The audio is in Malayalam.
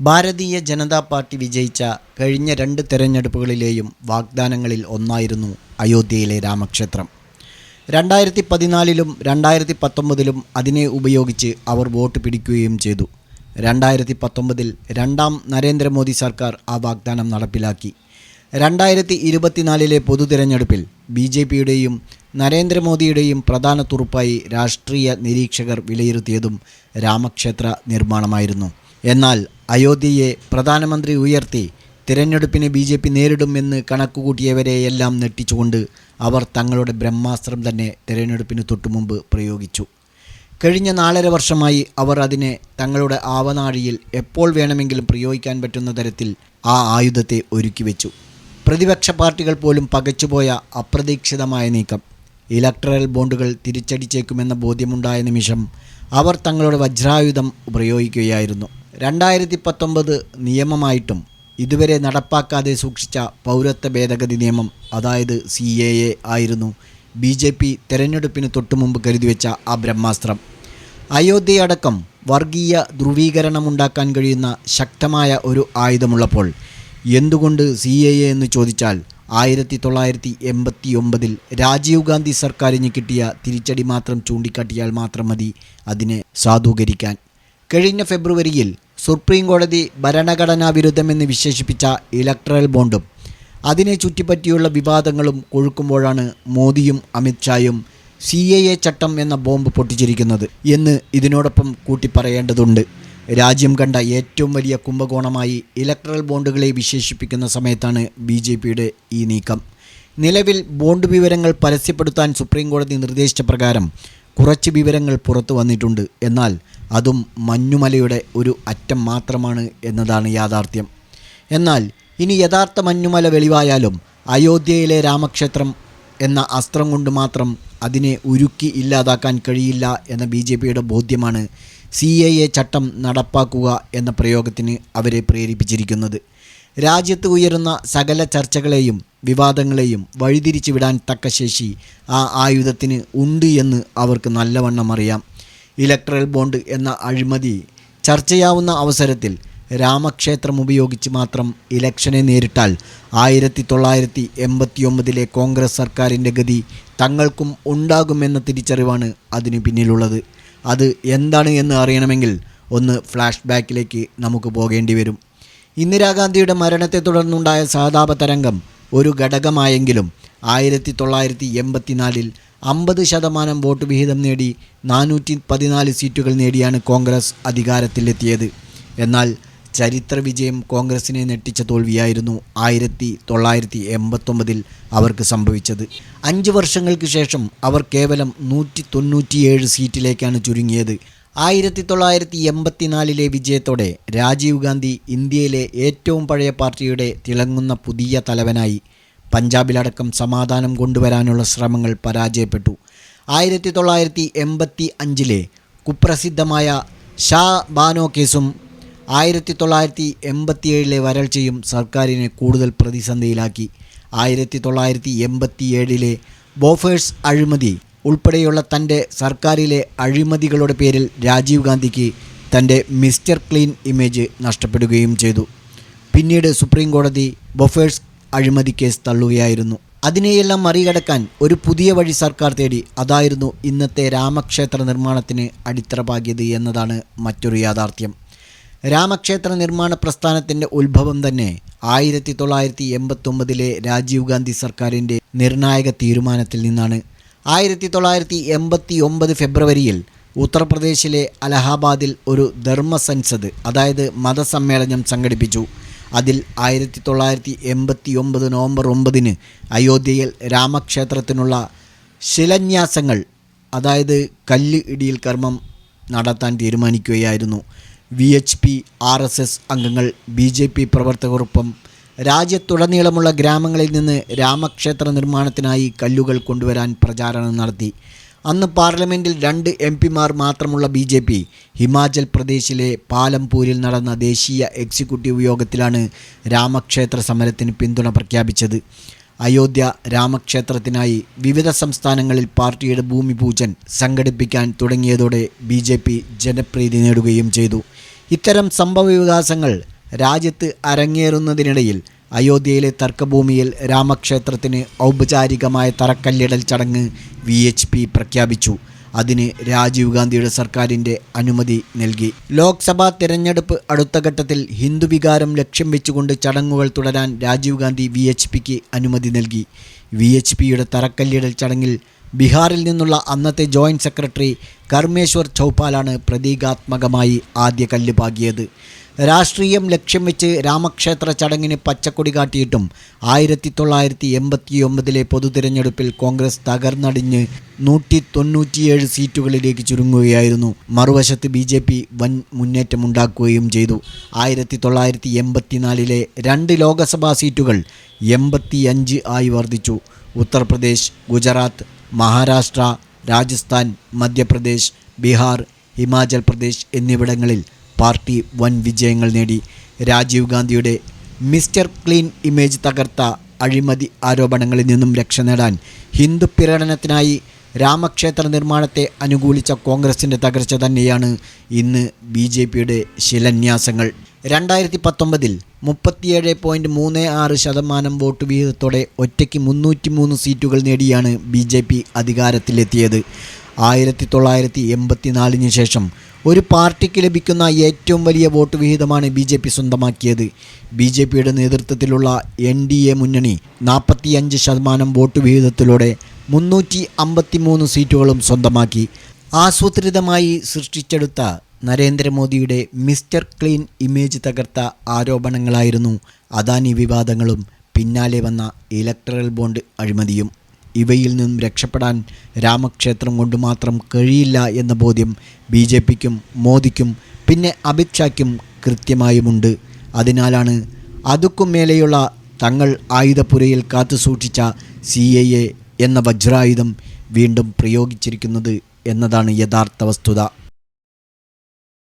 ഭാരതീയ ജനതാ പാർട്ടി വിജയിച്ച കഴിഞ്ഞ രണ്ട് തെരഞ്ഞെടുപ്പുകളിലെയും വാഗ്ദാനങ്ങളിൽ ഒന്നായിരുന്നു അയോധ്യയിലെ രാമക്ഷേത്രം. രണ്ടായിരത്തി പതിനാലിലും രണ്ടായിരത്തി പത്തൊമ്പതിലും അതിനെ ഉപയോഗിച്ച് അവർ വോട്ട് പിടിക്കുകയും ചെയ്തു. രണ്ടായിരത്തി പത്തൊമ്പതിൽ രണ്ടാം നരേന്ദ്രമോദി സർക്കാർ ആ വാഗ്ദാനം നടപ്പിലാക്കി. രണ്ടായിരത്തി ഇരുപത്തിനാലിലെ പൊതു തിരഞ്ഞെടുപ്പിൽ ബി ജെ പിയുടെയും നരേന്ദ്രമോദിയുടെയും പ്രധാന തുറുപ്പായി രാഷ്ട്രീയ നിരീക്ഷകർ വിലയിരുത്തിയതും രാമക്ഷേത്ര നിർമ്മാണമായിരുന്നു. എന്നാൽ അയോധ്യയെ പ്രധാനമന്ത്രി ഉയർത്തി തിരഞ്ഞെടുപ്പിനെ ബി ജെ പി നേരിടുമെന്ന് കണക്കുകൂട്ടിയവരെയെല്ലാം നെട്ടിച്ചുകൊണ്ട് അവർ തങ്ങളുടെ ബ്രഹ്മാസ്ത്രം തന്നെ തിരഞ്ഞെടുപ്പിന് തൊട്ടുമുമ്പ് പ്രയോഗിച്ചു. കഴിഞ്ഞ നാലര വർഷമായി അവർ അതിനെ തങ്ങളുടെ ആവനാഴിയിൽ എപ്പോൾ വേണമെങ്കിലും പ്രയോഗിക്കാൻ പറ്റുന്ന തരത്തിൽ ആ ആയുധത്തെ ഒരുക്കി വെച്ചു. പ്രതിപക്ഷ പാർട്ടികൾ പോലും പകച്ചുപോയ അപ്രതീക്ഷിതമായ നീക്കം. ഇലക്ട്രൽ ബോണ്ടുകൾ തിരിച്ചടിച്ചേക്കുമെന്ന ബോധ്യമുണ്ടായ നിമിഷം അവർ തങ്ങളുടെ വജ്രായുധം പ്രയോഗിക്കുകയായിരുന്നു രണ്ടായിരത്തി പത്തൊമ്പത് നിയമമായിട്ടും ഇതുവരെ നടപ്പാക്കാതെ സൂക്ഷിച്ച പൗരത്വ ഭേദഗതി നിയമം അതായത് സി എ എ ആയിരുന്നു. ബി ജെ പി തെരഞ്ഞെടുപ്പിന് തൊട്ടുമുമ്പ് കരുതിവെച്ച ആ ബ്രഹ്മാസ്ത്രം. അയോധ്യയടക്കം വർഗീയ ധ്രുവീകരണമുണ്ടാക്കാൻ കഴിയുന്ന ശക്തമായ ഒരു ആയുധമുള്ളപ്പോൾ എന്തുകൊണ്ട് സി എ എ എന്ന് ചോദിച്ചാൽ ആയിരത്തി തൊള്ളായിരത്തി എൺപത്തി ഒമ്പതിൽ രാജീവ് ഗാന്ധി സർക്കാരിന് കിട്ടിയ തിരിച്ചടി മാത്രം ചൂണ്ടിക്കാട്ടിയാൽ മാത്രം മതി അതിനെ സാധൂകരിക്കാൻ. കഴിഞ്ഞ ഫെബ്രുവരിയിൽ സുപ്രീം കോടതി ഭരണഘടനാ വിരുദ്ധമെന്ന് വിശേഷിപ്പിച്ച ഇലക്ട്രൽ ബോണ്ടും അതിനെ ചുറ്റിപ്പറ്റിയുള്ള വിവാദങ്ങളും കൊഴുക്കുമ്പോഴാണ് മോദിയും അമിത്ഷായും സി എ എ ചട്ടം എന്ന ബോംബ് പൊട്ടിച്ചിരിക്കുന്നത് എന്ന് ഇതിനോടൊപ്പം കൂട്ടിപ്പറയേണ്ടതുണ്ട്. രാജ്യം കണ്ട ഏറ്റവും വലിയ കുംഭകോണമായി ഇലക്ട്രൽ ബോണ്ടുകളെ വിശേഷിപ്പിക്കുന്ന സമയത്താണ് ബി ജെ പിയുടെ ഈ നീക്കം. നിലവിൽ ബോണ്ട് വിവരങ്ങൾ പരസ്യപ്പെടുത്താൻ സുപ്രീം കോടതി നിർദ്ദേശിച്ച പ്രകാരം കുറച്ച് വിവരങ്ങൾ പുറത്തു വന്നിട്ടുണ്ട്. എന്നാൽ അതും മഞ്ഞുമലയുടെ ഒരു അറ്റം മാത്രമാണ് എന്നതാണ് യാഥാർത്ഥ്യം. എന്നാൽ ഇനി യഥാർത്ഥ മഞ്ഞുമല വെളിവായാലും അയോധ്യയിലെ രാമക്ഷേത്രം എന്ന അസ്ത്രം കൊണ്ട് മാത്രം അതിനെ ഉരുക്കി ഇല്ലാതാക്കാൻ കഴിയില്ല എന്ന ബി ജെ പിയുടെ ബോധ്യമാണ് സി എ എ ചട്ടം നടപ്പാക്കുക എന്ന പ്രയോഗത്തിന് അവരെ പ്രേരിപ്പിച്ചിരിക്കുന്നത്. രാജ്യത്ത് ഉയരുന്ന സകല ചർച്ചകളെയും വിവാദങ്ങളെയും വഴിതിരിച്ചു വിടാൻ തക്ക ശേഷി ആ ആയുധത്തിന് ഉണ്ട് എന്ന് അവർക്ക് നല്ലവണ്ണം അറിയാം. ഇലക്ട്രൽ ബോണ്ട് എന്ന അഴിമതി ചർച്ചയാവുന്ന അവസരത്തിൽ രാമക്ഷേത്രം ഉപയോഗിച്ച് മാത്രം ഇലക്ഷനെ നേരിട്ടാൽ ആയിരത്തി തൊള്ളായിരത്തി എൺപത്തി ഒമ്പതിലെ കോൺഗ്രസ് സർക്കാരിന്റെ ഗതി തങ്ങൾക്കും ഉണ്ടാകുമെന്ന തിരിച്ചറിവാണ് അതിന് പിന്നിലുള്ളത്. അത് എന്താണ് എന്ന് അറിയണമെങ്കിൽ ഒന്ന് ഫ്ലാഷ് ബാക്കിലേക്ക് നമുക്ക് പോകേണ്ടി വരും. ഇന്ദിരാഗാന്ധിയുടെ മരണത്തെ തുടർന്നുണ്ടായ സഹതാപ തരംഗം ഒരു ഘടകമായെങ്കിലും ആയിരത്തി തൊള്ളായിരത്തി എൺപത്തിനാലിൽ അമ്പത് ശതമാനം വോട്ട് വിഹിതം നേടി നാനൂറ്റി പതിനാല് സീറ്റുകൾ നേടിയാണ് കോൺഗ്രസ് അധികാരത്തിലെത്തിയത്. എന്നാൽ ചരിത്ര വിജയം കോൺഗ്രസിനെ നെട്ടിച്ച തോൽവിയായിരുന്നു ആയിരത്തി തൊള്ളായിരത്തി എൺപത്തൊമ്പതിൽ അവർക്ക് സംഭവിച്ചത്. അഞ്ച് വർഷങ്ങൾക്ക് ശേഷം അവർ കേവലം നൂറ്റി തൊണ്ണൂറ്റിയേഴ് സീറ്റിലേക്കാണ് ചുരുങ്ങിയത്. ആയിരത്തി തൊള്ളായിരത്തി എൺപത്തിനാലിലെ വിജയത്തോടെ രാജീവ് ഗാന്ധി ഇന്ത്യയിലെ ഏറ്റവും പഴയ പാർട്ടിയുടെ തിളങ്ങുന്ന പുതിയ തലവനായി പഞ്ചാബിലടക്കം സമാധാനം കൊണ്ടുവരാനുള്ള ശ്രമങ്ങൾ പരാജയപ്പെട്ടു. ആയിരത്തി തൊള്ളായിരത്തി എൺപത്തി അഞ്ചിലെ കുപ്രസിദ്ധമായ ഷാ ബാനോ കേസും ആയിരത്തി തൊള്ളായിരത്തി എൺപത്തിയേഴിലെ വരൾച്ചയും സർക്കാരിനെ കൂടുതൽ പ്രതിസന്ധിയിലാക്കി. ആയിരത്തി തൊള്ളായിരത്തി എൺപത്തിയേഴിലെ ബോഫേഴ്സ് അഴിമതി ഉൾപ്പെടെയുള്ള തന്റെ സർക്കാരിലെ അഴിമതികളുടെ പേരിൽ രാജീവ് ഗാന്ധിക്ക് തന്റെ മിസ്റ്റർ ക്ലീൻ ഇമേജ് നഷ്ടപ്പെടുകയും ചെയ്തു. പിന്നീട് സുപ്രീം കോടതി ബൊഫേഴ്സ് അഴിമതി കേസ് തള്ളുകയായിരുന്നു. അതിനെയെല്ലാം മറികടക്കാൻ ഒരു പുതിയ വഴി സർക്കാർ തേടി അതായിരുന്നു ഇന്നത്തെ രാമക്ഷേത്ര നിർമ്മാണത്തിന് അടിത്തറ പാകിയത് എന്നതാണ് മറ്റൊരു യാഥാർത്ഥ്യം. രാമക്ഷേത്ര നിർമ്മാണ പ്രസ്ഥാനത്തിന്റെ ഉത്ഭവം തന്നെ ആയിരത്തി തൊള്ളായിരത്തി എൺപത്തൊമ്പതിലെ രാജീവ് ഗാന്ധി സർക്കാരിന്റെ നിർണായക തീരുമാനത്തിൽ നിന്നാണ്. ആയിരത്തി തൊള്ളായിരത്തി എൺപത്തി ഒമ്പത് ഫെബ്രുവരിയിൽ ഉത്തർപ്രദേശിലെ അലഹാബാദിൽ ഒരു ധർമ്മസൻസദ് അതായത് മതസമ്മേളനം സംഘടിപ്പിച്ചു. അതിൽ ആയിരത്തി തൊള്ളായിരത്തി എൺപത്തി ഒമ്പത് നവംബർ ഒമ്പതിന് അയോധ്യയിൽ രാമക്ഷേത്രത്തിനുള്ള ശിലന്യാസങ്ങൾ അതായത് കല്ല് ഇടിയിൽ കർമ്മം നടത്താൻ തീരുമാനിക്കുകയായിരുന്നു. V H P R S S അംഗങ്ങൾ ബി ജെ പി പ്രവർത്തകർക്കൊപ്പം രാജ്യത്തുടനീളമുള്ള ഗ്രാമങ്ങളിൽ നിന്ന് രാമക്ഷേത്ര നിർമ്മാണത്തിനായി കല്ലുകൾ കൊണ്ടുവരാൻ പ്രചാരണം നടത്തി. അന്ന് പാർലമെന്റിൽ രണ്ട് എം പിമാർ മാത്രമുള്ള ബി ജെ പി ഹിമാചൽ പ്രദേശിലെ പാലംപൂരിൽ നടന്ന ദേശീയ എക്സിക്യൂട്ടീവ് യോഗത്തിലാണ് രാമക്ഷേത്ര സമരത്തിന് പിന്തുണ പ്രഖ്യാപിച്ചത്. അയോധ്യ രാമക്ഷേത്രത്തിനായി വിവിധ സംസ്ഥാനങ്ങളിൽ പാർട്ടിയുടെ ഭൂമി പൂജൻ സംഘടിപ്പിക്കാൻ തുടങ്ങിയതോടെ ബി ജെ പി ജനപ്രീതി നേടുകയും ചെയ്തു. ഇത്തരം സംഭവവികാസങ്ങൾ രാജ്യത്ത് അരങ്ങേറുന്നതിനിടയിൽ അയോധ്യയിലെ തർക്കഭൂമിയിൽ രാമക്ഷേത്രത്തിന് ഔപചാരികമായ തറക്കല്ലിടൽ ചടങ്ങ് വി എച്ച് പി പ്രഖ്യാപിച്ചു. അതിന് രാജീവ് ഗാന്ധിയുടെ സർക്കാരിന്റെ അനുമതി നൽകി. ലോക്സഭാ തിരഞ്ഞെടുപ്പ് അടുത്ത ഘട്ടത്തിൽ ഹിന്ദു വികാരം ലക്ഷ്യം വെച്ചുകൊണ്ട് ചടങ്ങുകൾ തുടരാൻ രാജീവ് ഗാന്ധി വി എച്ച് പിക്ക് അനുമതി നൽകി. വി എച്ച് പിയുടെ തറക്കല്ലിടൽ ചടങ്ങിൽ ബീഹാറിൽ നിന്നുള്ള അന്നത്തെ ജോയിന്റ് സെക്രട്ടറി കർമ്മേശ്വർ ചൗപ്പാലാണ് പ്രതീകാത്മകമായി ആദ്യ കല്ല് പാകിയത്. രാഷ്ട്രീയം ലക്ഷ്യം വെച്ച് രാമക്ഷേത്ര ചടങ്ങിന് പച്ചക്കൊടി കാട്ടിയിട്ടും ആയിരത്തി തൊള്ളായിരത്തി എൺപത്തി ഒമ്പതിലെ പൊതു തിരഞ്ഞെടുപ്പിൽ കോൺഗ്രസ് തകർന്നടിഞ്ഞ് നൂറ്റി തൊണ്ണൂറ്റിയേഴ് സീറ്റുകളിലേക്ക് ചുരുങ്ങുകയായിരുന്നു. മറുവശത്ത് ബി ജെ പി വൻ മുന്നേറ്റമുണ്ടാക്കുകയും ചെയ്തു. ആയിരത്തി തൊള്ളായിരത്തി എൺപത്തിനാലിലെ രണ്ട് ലോക്സഭാ സീറ്റുകൾ എൺപത്തിയഞ്ച് ആയി വർദ്ധിച്ചു. ഉത്തർപ്രദേശ് ഗുജറാത്ത് മഹാരാഷ്ട്ര രാജസ്ഥാൻ മധ്യപ്രദേശ് ബീഹാർ ഹിമാചൽ പ്രദേശ് എന്നിവിടങ്ങളിൽ പാർട്ടി വൻ വിജയങ്ങൾ നേടി. രാജീവ് ഗാന്ധിയുടെ മിസ്റ്റർ ക്ലീൻ ഇമേജ് തകർത്ത അഴിമതി ആരോപണങ്ങളിൽ നിന്നും രക്ഷ നേടാൻ ഹിന്ദു പ്രകടനത്തിനായി രാമക്ഷേത്ര നിർമ്മാണത്തെ അനുകൂലിച്ച കോൺഗ്രസിന്റെ തകർച്ച തന്നെയാണ് ഇന്ന് ബി ജെ പിയുടെ ശിലാന്യാസങ്ങൾ. രണ്ടായിരത്തി പത്തൊമ്പതിൽ മുപ്പത്തിയേഴ് പോയിന്റ് മൂന്ന് ആറ് ശതമാനം വോട്ട് വീതത്തോടെ ഒറ്റയ്ക്ക് മുന്നൂറ്റി മൂന്ന് സീറ്റുകൾ നേടിയാണ് ബി ജെ പി അധികാരത്തിലെത്തിയത്. ആയിരത്തി തൊള്ളായിരത്തി എൺപത്തിനാലിന് ശേഷം ഒരു പാർട്ടിക്ക് ലഭിക്കുന്ന ഏറ്റവും വലിയ വോട്ട് വിഹിതമാണ് ബി ജെ പി സ്വന്തമാക്കിയത്. ബി ജെ പിയുടെ നേതൃത്വത്തിലുള്ള എൻ ഡി എ മുന്നണി നാൽപ്പത്തിയഞ്ച് ശതമാനം വോട്ട് വിഹിതത്തിലൂടെ മുന്നൂറ്റി അമ്പത്തി മൂന്ന് സീറ്റുകളും സ്വന്തമാക്കി. ആസൂത്രിതമായി സൃഷ്ടിച്ചെടുത്ത നരേന്ദ്രമോദിയുടെ മിസ്റ്റർ ക്ലീൻ ഇമേജ് തകർത്ത ആരോപണങ്ങളായിരുന്നു അദാനി വിവാദങ്ങളും. പിന്നാലെ വന്ന ഇലക്ട്രൽ ബോണ്ട് അഴിമതിയും. ഇവയിൽ നിന്നും രക്ഷപ്പെടാൻ രാമക്ഷേത്രം കൊണ്ട് മാത്രം കഴിയില്ല എന്ന ബോധ്യം ബി ജെ പിക്കും മോദിക്കും പിന്നെ അമിത്ഷായ്ക്കും കൃത്യമായുമുണ്ട്. അതിനാലാണ് അതുക്കും മേലെയുള്ള തങ്ങൾ ആയുധപ്പുരയിൽ കാത്തുസൂക്ഷിച്ച സി എ എ എന്ന വജ്രായുധം വീണ്ടും പ്രയോഗിച്ചിരിക്കുന്നത് എന്നതാണ് യഥാർത്ഥ വസ്തുത.